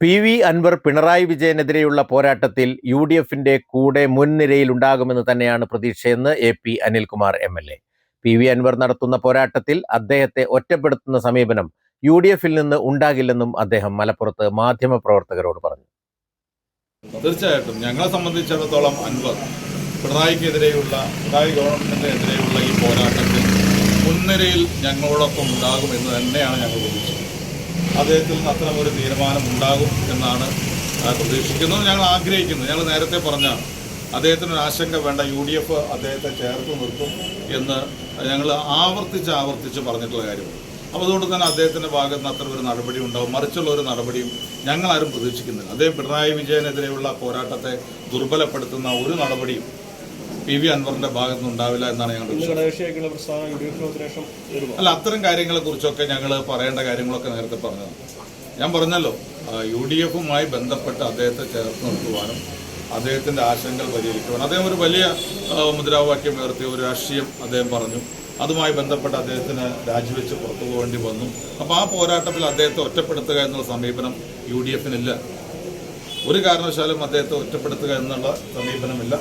P V Anvar Pinarayi വിജയനെതിരെയുള്ള പോരാട്ടത്തിൽ U D എഫിന്റെ കൂടെ മുൻനിരയിൽ ഉണ്ടാകുമെന്ന് തന്നെയാണ് പ്രതീക്ഷയെന്ന് A P Anilkumar M L A. P V Anvar നടത്തുന്ന പോരാട്ടത്തിൽ അദ്ദേഹത്തെ ഒറ്റപ്പെടുത്തുന്ന സമീപനം യു ഡി എഫിൽ നിന്ന് ഉണ്ടാകില്ലെന്നും അദ്ദേഹം മലപ്പുറത്ത് മാധ്യമപ്രവർത്തകരോട് പറഞ്ഞു. തീർച്ചയായിട്ടും. ഞങ്ങളെ സംബന്ധിച്ചിടത്തോളം അൻവർ പിണറായിക്കെതിരെയുള്ള പിണറായി ഗവൺമെന്റിനെതിരെയുള്ള ഈ പോരാട്ടത്തിൽ മുൻനിരയിൽ ഞങ്ങളോടൊപ്പം ഉണ്ടാകും എന്ന് തന്നെയാണ് ഞങ്ങൾ പ്രതീക്ഷിക്കുന്നത്. അദ്ദേഹത്തിൽ നിന്ന് അത്തരം ഒരു തീരുമാനം ഉണ്ടാകും എന്നാണ് പ്രതീക്ഷിക്കുന്നത്. ഞങ്ങൾ ആഗ്രഹിക്കുന്നത് ഞങ്ങൾ നേരത്തെ പറഞ്ഞാണ് അദ്ദേഹത്തിന് ഒരു ആശങ്ക വേണ്ട യു ഡി എഫ് അദ്ദേഹത്തെ ചേർത്ത് നിർത്തും എന്ന് ഞങ്ങൾ ആവർത്തിച്ച് ആവർത്തിച്ച് പറഞ്ഞിട്ടുള്ള കാര്യമാണ്. അപ്പോൾ അതുകൊണ്ട് തന്നെ അദ്ദേഹത്തിന്റെ ഭാഗത്ത് നിന്ന് അത്തരം ഒരു നടപടി ഉണ്ടാവും. മറിച്ചുള്ള ഒരു നടപടിയും ഞങ്ങളാരും പ്രതീക്ഷിക്കുന്നില്ല. അദ്ദേഹം പിണറായി വിജയനെതിരെയുള്ള പോരാട്ടത്തെ ദുർബലപ്പെടുത്തുന്ന ഒരു നടപടിയും പി വി അൻവറിന്റെ ഭാഗത്ത് ഉണ്ടാവില്ല എന്നാണ് ഞങ്ങളുടെ അല്ല അത്തരം കാര്യങ്ങളെ കുറിച്ചൊക്കെ ഞങ്ങൾ പറയേണ്ട കാര്യങ്ങളൊക്കെ നേരത്തെ പറഞ്ഞതാണ്. ഞാൻ പറഞ്ഞല്ലോ യു ഡി എഫുമായി ബന്ധപ്പെട്ട് അദ്ദേഹത്തെ ചേർത്ത് നിർത്തുവാനും അദ്ദേഹത്തിന്റെ ആശങ്കകൾ പരിഹരിക്കുവാനും. അദ്ദേഹം ഒരു വലിയ മുദ്രാവാക്യം ഉയർത്തി ഒരു രാഷ്ട്രീയം അദ്ദേഹം പറഞ്ഞു. അതുമായി ബന്ധപ്പെട്ട് അദ്ദേഹത്തിന് രാജിവെച്ച് പുറത്തു പോകേണ്ടി വന്നു. അപ്പോൾ ആ പോരാട്ടത്തിൽ അദ്ദേഹത്തെ ഒറ്റപ്പെടുത്തുക എന്നുള്ള സമീപനം യു ഡി എഫിനില്ല. ഒരു കാരണവശാലും അദ്ദേഹത്തെ ഒറ്റപ്പെടുത്തുക എന്നുള്ള സമീപനമില്ല.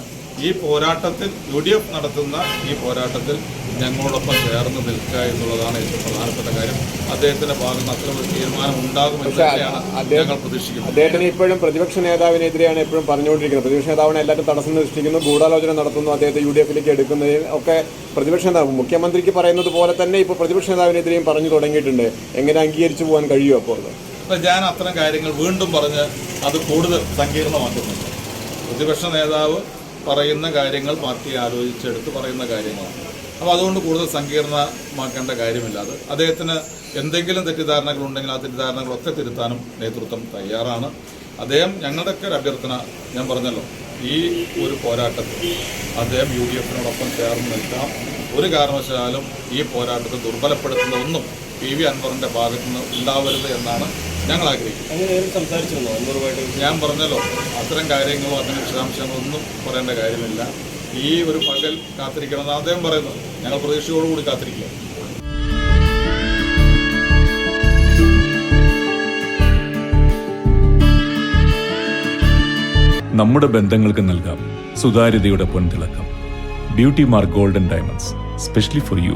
ഈ പോരാട്ടത്തിൽ യു ഡി എഫ് നടത്തുന്ന ഈ പോരാട്ടത്തിൽ ഞങ്ങളോടൊപ്പം ചേർന്ന് നിൽക്കുക എന്നുള്ളതാണ് ഏറ്റവും പ്രധാനപ്പെട്ട കാര്യം. അദ്ദേഹത്തിന്റെ ഭാഗത്ത് അത്ര അത്തരം ഒരു തീരുമാനം ഉണ്ടാകുമെന്ന് അദ്ദേഹത്തിന് ഇപ്പോഴും പ്രതിപക്ഷ നേതാവിനെതിരെയാണ് എപ്പോഴും പറഞ്ഞുകൊണ്ടിരിക്കുന്നത്. പ്രതിപക്ഷ നേതാവിനെ എല്ലാവരും തടസ്സം സൃഷ്ടിക്കുന്നു ഗൂഢാലോചന നടത്തുന്നു അദ്ദേഹത്തെ യു ഡി എഫിലേക്ക് എടുക്കുന്നതിന് ഒക്കെ പ്രതിപക്ഷ നേതാവ്. മുഖ്യമന്ത്രിക്ക് പറയുന്നത് പോലെ തന്നെ ഇപ്പോൾ പ്രതിപക്ഷ നേതാവിനെതിരെയും പറഞ്ഞു തുടങ്ങിയിട്ടുണ്ട്. എങ്ങനെ അംഗീകരിച്ചു പോകാൻ കഴിയുമോ അപ്പോൾ? അപ്പം ഞാൻ അത്തരം കാര്യങ്ങൾ വീണ്ടും പറഞ്ഞ് അത് കൂടുതൽ സങ്കീർണമാക്കുന്നുണ്ട്. പ്രതിപക്ഷ നേതാവ് പറയുന്ന കാര്യങ്ങൾ പാർട്ടി ആലോചിച്ചെടുത്ത് പറയുന്ന കാര്യങ്ങളാണ്. അപ്പോൾ അതുകൊണ്ട് കൂടുതൽ സങ്കീർണമാക്കേണ്ട കാര്യമില്ല അത്. അദ്ദേഹത്തിന് എന്തെങ്കിലും തെറ്റിദ്ധാരണകൾ ഉണ്ടെങ്കിൽ ആ തെറ്റിദ്ധാരണകളൊക്കെ തിരുത്താനും നേതൃത്വം തയ്യാറാണ്. അദ്ദേഹം ഞങ്ങളുടെയൊക്കെ ഒരു അഭ്യർത്ഥന ഞാൻ പറഞ്ഞല്ലോ. ഈ ഒരു പോരാട്ടത്തിൽ അദ്ദേഹം യു ഡി എഫിനോടൊപ്പം ചേർന്ന് നിൽക്കാം. ഒരു കാരണവശാലും ഈ പോരാട്ടത്തെ ദുർബലപ്പെടുത്തുന്ന ഒന്നും പി വി അൻവറിന്റെ ഭാഗത്തുനിന്ന് ഉണ്ടാവരുത് എന്നാണ് ഞങ്ങൾ ആഗ്രഹിക്കും ഞാൻ പറഞ്ഞല്ലോ അത്തരം കാര്യങ്ങളോ അതിന് വിശദാംശങ്ങളൊന്നും പറയേണ്ട കാര്യമില്ല. ഈ ഒരു പകൽ കാത്തിരിക്കണമെന്ന് അദ്ദേഹം പറയുന്നു. ഞങ്ങൾ പ്രതീക്ഷയോടുകൂടി കാത്തിരിക്കുക. നമ്മുടെ ബന്ധങ്ങൾക്ക് നൽകാം സുതാര്യതയുടെ പൊൻതിളക്കം. Beauty mark golden diamonds specially for you